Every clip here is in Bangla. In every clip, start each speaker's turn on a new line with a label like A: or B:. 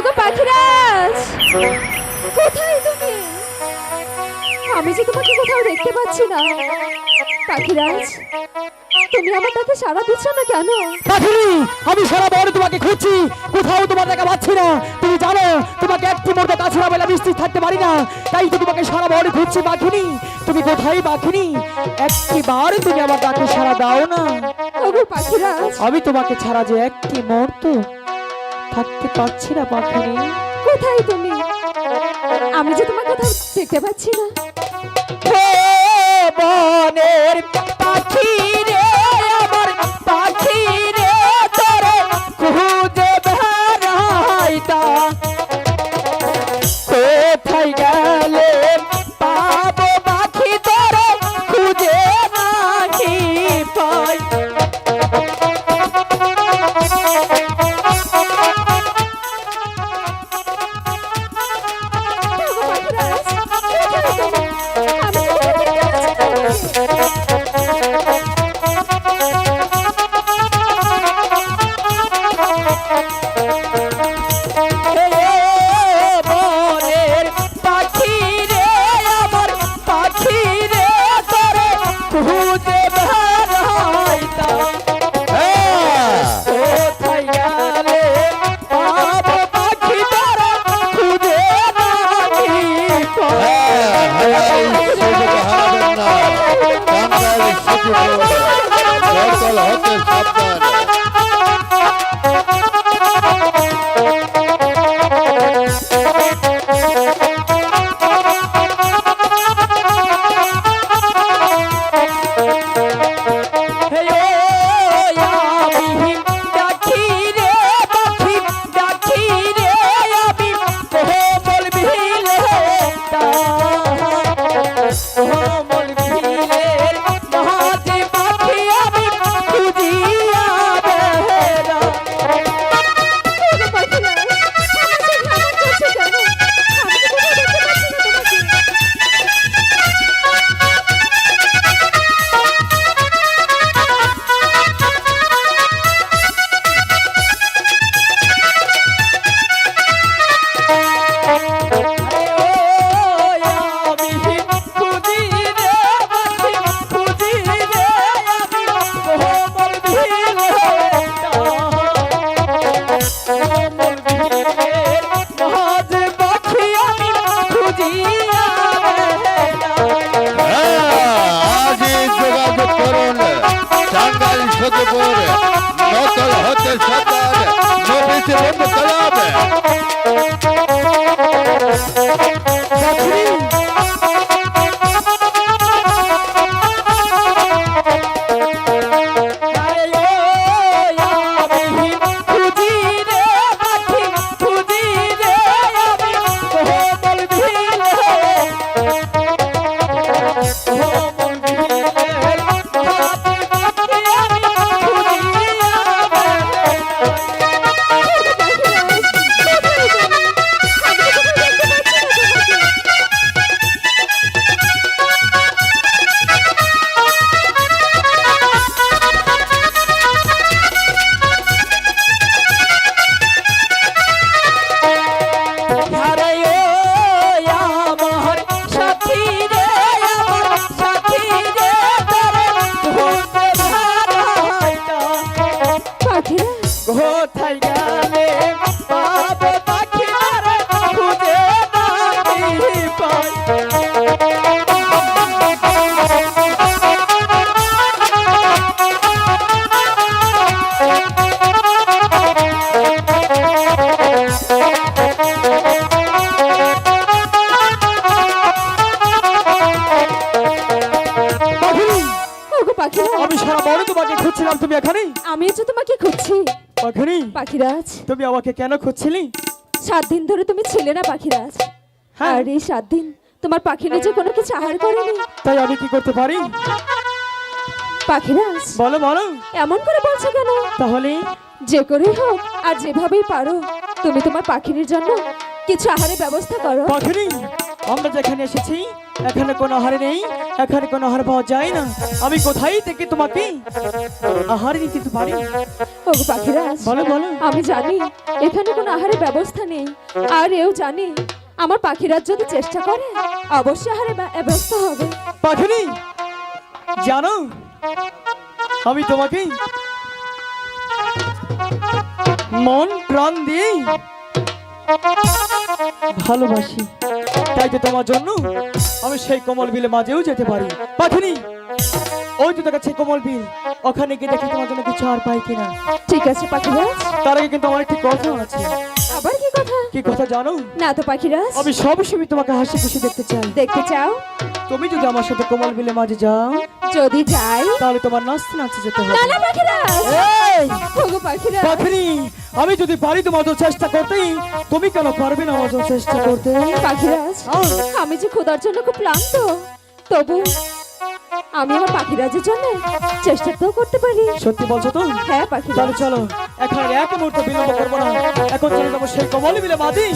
A: ওগো পাখিরাজ কোথায় তুমি? আমি যে তোমাকে কোথাও দেখতে পাচ্ছি না। পাখিরাজ তুমি আমার তাকে সারা দিচ্ছ না কেন?
B: পাখিনি আমি সারা বড় তোমাকে খুঁজছি। কোথাও তোমার দেখা পাচ্ছি না। তুমি জানো তোমাকে একটি মুহূর্ত তাছাড়া বেলা বৃষ্টি থাকতে পারি না। তাই তো তোমাকে সারা বড় খুঁজছি পাখিনি তুমি কোথায় পাখিনি একটি বার তুমি আমার ডাকে সারা দাও না।
A: পাখিরাজ
B: আমি তোমাকে ছাড়া যে একটি মুহূর্ত থাকতে পারছি না পাখিনি
A: কোথায় তুমি? আমি যে তোমার কোথাও দেখতে পাচ্ছি না।
B: বনের পাখি Hotel Satan, no principio de Calame. কোথায় গেলে পাবো পাখি খুঁজে পাই
A: আমি
B: সারা বড় তোমাকে খুঁজছিলাম তুমি এখানে
A: আমিও যে তোমাকে খুঁজছি।
B: পাখিনি
A: পাখিরাজ।
B: তুমি আমাকে কেন খুঁজছিলি?
A: সাত দিন ধরে তুমি ছিলে না পাখিরাজ।
B: হ্যাঁ।
A: আর এই সাত দিন তোমার পাখি নিজে কোনো কিছু আহার করেনি।
B: তাই আমি কি করতে পারি?
A: পাখিরাজ
B: বলো বলো।
A: এমন করে বলছো কেন?
B: তাহলে?
A: যে করেই হোক আর যেভাবেই পারো তুমি তোমার পাখির জন্য কিছু আহারের ব্যবস্থা করো।
B: পাখিনি আমরা যেখানে এসেছি এখানে কোনো আহার নেই এখানে কোনো আহার পাওয়া যায় না। আমি কোথায় থেকে তোমাকে আহার দিতে তো পারি?
A: ওগো পাখিরাজ
B: বলো বলো।
A: আমি জানি এখানে কোনো আহারের ব্যবস্থা নেই। আর এও জানি আমার পাখিরাজ যদি চেষ্টা করে অবশ্যই আহারের ব্যবস্থা হবে।
B: পাখিনি জানো আমি তোমাকে মন প্রাণ দিয়ে ভালোবাসি। তাই তো তোমার জন্য আমি সেই কোমল বিলে মাঝেও যেতে পারি। পাখিনি ওই তো দেখাচ্ছে কোমল বিল ওখানে গিয়ে দেখি তোমার জন্য কিছু আর পাই কিনা।
A: ঠিক আছে পাখি
B: তার আগে কিন্তু আমার একটি কথা আছে।
A: আবার কি কথা?
B: কি কথা জানো?
A: না তো পাখিরাজ।
B: আমি সবসময় তোমাকে হাসি খুশি দেখতে চাই।
A: দেখতে চাও?
B: তুমি যদি আমার সাথে কোমল বিলে মাঝে যাও
A: যদি যাই?
B: তাহলে তোমার নাচতে নাচতে যেতে হবে।
A: না না পাখিরাজ!
B: এই!
A: ওগো পাখিরাজ!
B: পাখিনি আমি যদি পারি তোমার জন্য চেষ্টা করতে তুমি কেন পারবে না আমার জন্য চেষ্টা করতে?
A: পাখিরাজ আমি যে খোদার জন্য খুব ক্লান্ত তবু আমি আমার পাখিরাজের জন্য চেষ্টা তো করতে পারি।
B: সত্যি বলছো তো?
A: হ্যাঁ
B: পাখি
A: তাহলে
B: চলো এখন এক মুহূর্ত বিলম্ব করব না। এখন চলে যাব সেই কমল মিলে মাঝি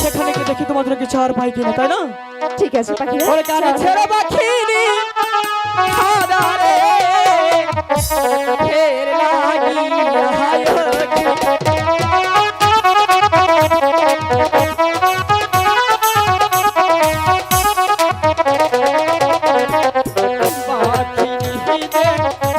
B: সেখানে গিয়ে দেখি জন্য কিছু আর পাই কিনা তাই না?
A: ঠিক আছে চলো।
B: ছেড়ে। হাদারে ফের হায় table.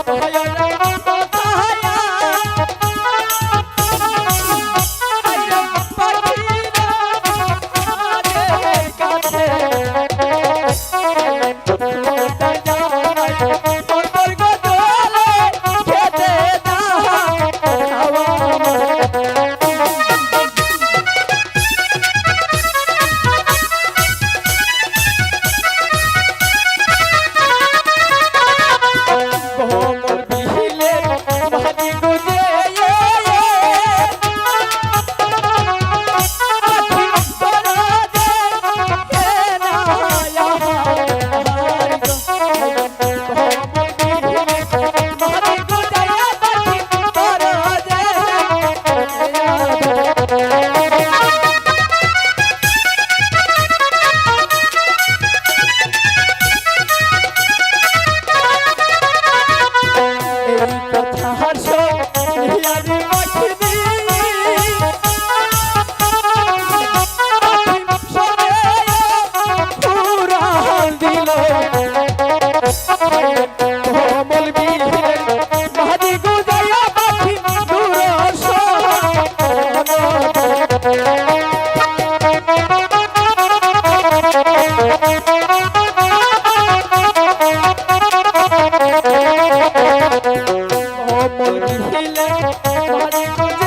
B: কোমল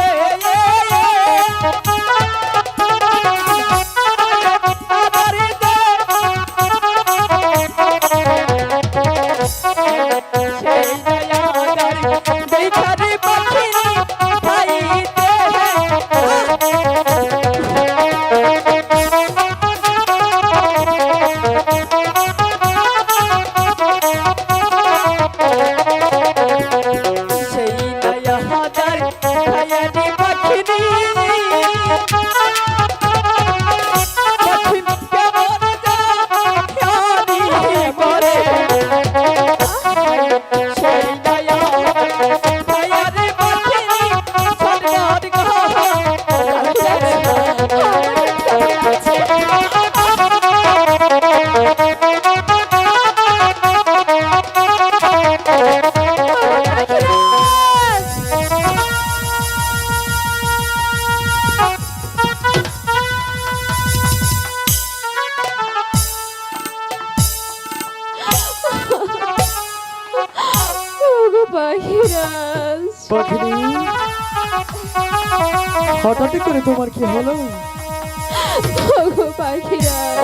B: করে তোমার কি হলো?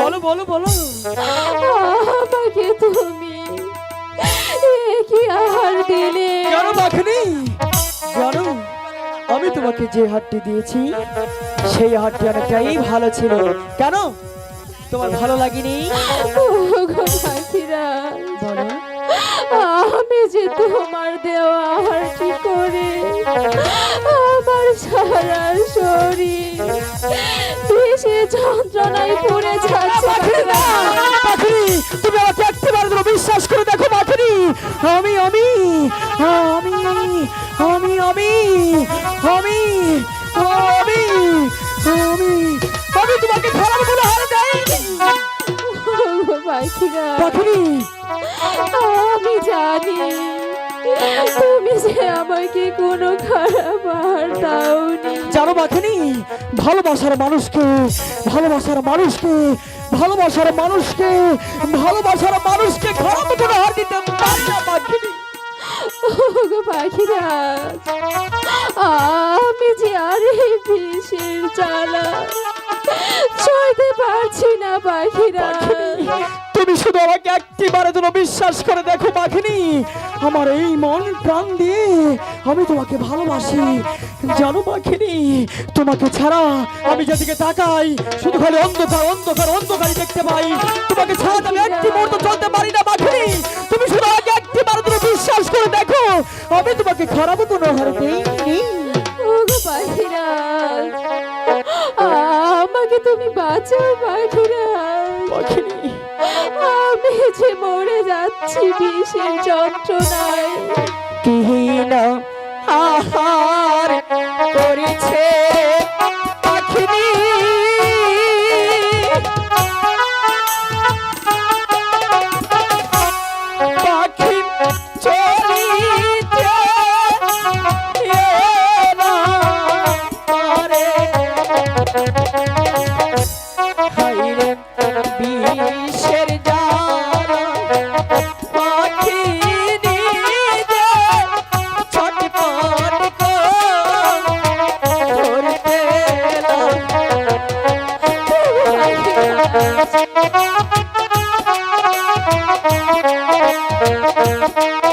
B: বলো বলো বলো
A: আমাকে তুমি। কি আহার দিলে?
B: জানো পাখিনি? জানো আমি তোমাকে যে হাটটি দিয়েছি সেই হাটটি অনেকটাই ভালো ছিল। কেন? তোমার ভালো লাগেনি? বলো।
A: আমি যে তোমার দেওয়া আহার করে আমার সারা শরীর। বেশি যন্ত্রণায় পড়ে যাচ্ছে।
B: তুমি আমাকে একটিবার বিশ্বাস করে দেখো পাখিনি আমি আমি আমি আমি আমি আমি আমি আমি আমি তোমাকে খারাপ কোনো হার দেয়নি।
A: পাখিরা আমি জানি। তুমি যে আমাকে কোনো খারাপ আর দাওনি।
B: জানো পাখিনি ভালোবাসার মানুষকে ভালোবাসার মানুষকে ভালোবাসার মানুষকে ভালোবাসার মানুষকে খারাপ কোনো হার দিতে পারি না
A: পাখিরা আমি যে আর এই বিষের জ্বালা সইতে পারছি না পাখিরা
B: তুমি শুধু আমাকে একটি বারে জন্য বিশ্বাস করে দেখো পাখিনি? আমার এই মন প্রাণ দিয়ে আমি তোমাকে ভালোবাসি। জানো পাখিনি? তোমাকে ছাড়া আমি যেদিকে তাকাই, শুধু খালি অন্ধকার অন্ধকার, অন্ধকারই দেখতে পাই। তোমাকে ছাড়া আমি একটি মুহূর্ত চলতে পারি না পাখিনি। তুমি শুধু আমাকে একটি বারে জন্য বিশ্বাস করে দেখো। আমি তোমাকে খারাপ কোনো হার দেইনি
A: আমাকে তুমি বাঁচাও পাখিরা। যে মরে যাচ্ছি বিষের যন্ত্রণায়।
B: কিহীন আহার করেছে Thank you.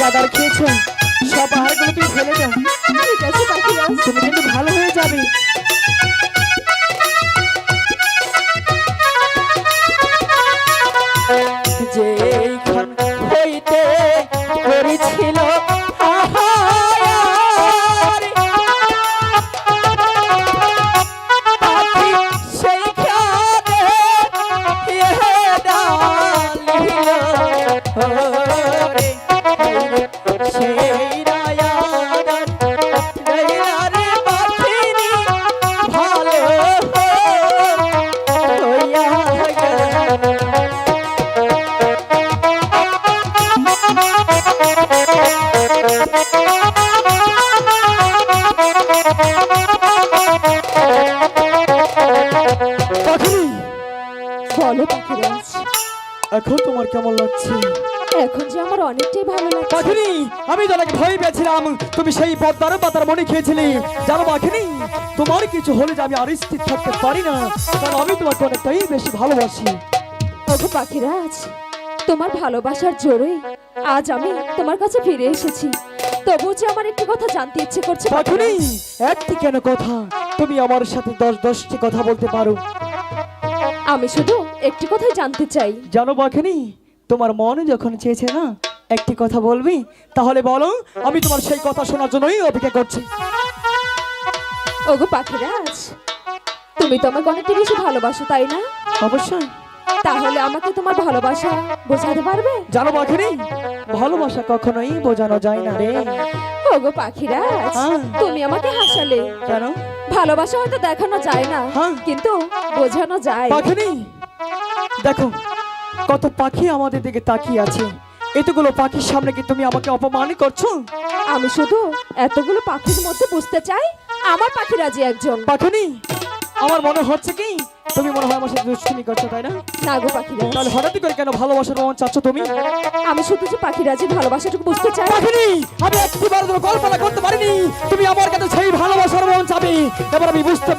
B: গাদার খেয়েছেন? সবার পাখিনি।
A: বলো পাখিরাজ
B: এখন তোমার কেমন লাগছে?
A: এখন যে আমার অনেকটাই ভালো লাগছে।
B: পাখিনি আমি তোমাকে ভয় পেয়েছিলাম তুমি সেই পদ্মার পাতার মনে খেয়েছিলে। জানো পাখিনি তোমার কিছু হলে যে আমি আর স্থির থাকতে পারি না কারণ আমি তোমাকে অনেকটাই বেশি ভালোবাসি।
A: ওগো পাখিরাজ তোমার ভালোবাসার জোরে আজ আমি তোমার কাছে ফিরে এসেছি। তবু যে আমার একটি কথা জানতে ইচ্ছে করছে
B: পাখিনি একটি কেন কথা? তুমি আমার সাথে দশ দশটি কথা বলতে পারো।
A: আমি শুধু একটি কথাই জানতে চাই।
B: জানো বাখিনি তোমার মন যখন চেয়েছে না একটি কথা বলবি তাহলে বলো আমি তোমার সেই কথা শোনার জন্যই অপেক্ষা করছি।
A: ওগো পাখিরাজ তুমি তো আমাকে অনেকটা বেশি ভালোবাসো তাই না?
B: অবশ্যই।
A: তাহলে আমাকে তোমার ভালোবাসা বোঝাতে পারবে?
B: জানো বাখিনি ভালোবাসা কখনোই বোঝানো যায় না রে।
A: ওগো পাখিরাজ
B: হ্যাঁ।
A: তুমি আমাকে হাসালে।
B: কেন?
A: ভালোবাসা হয়তো দেখানো যায় না
B: হ্যাঁ।
A: কিন্তু বোঝানো যায়।
B: পাখিনি দেখো কত পাখি আমাদের দিকে তাকিয়ে আছে। এতগুলো পাখির সামনে কি তুমি আমাকে অপমান করছ?
A: আমি শুধু এতগুলো পাখির মধ্যে বুঝতে চাই আমার পাখিরাজি একজন।
B: পাখিনি আমার মনে হচ্ছে কি তুমি মনে হয় আমার সাথে দুষ্টুমি করছ তাই না?
A: না গো পাখিরাজ।
B: তাহলে হঠাৎ করে কেন ভালোবাসার মন চাচ্ছ তুমি?
A: আমি শুধু যে পাখিরাজি ভালোবাসাটুকু বুঝতে চাই।
B: পাখিনি! আমি একটিবার কল্পনা করতে পারিনি। তুমি আমার কাছে সেই ভালোবাসার মন চাবি। এবার আমি বুঝতে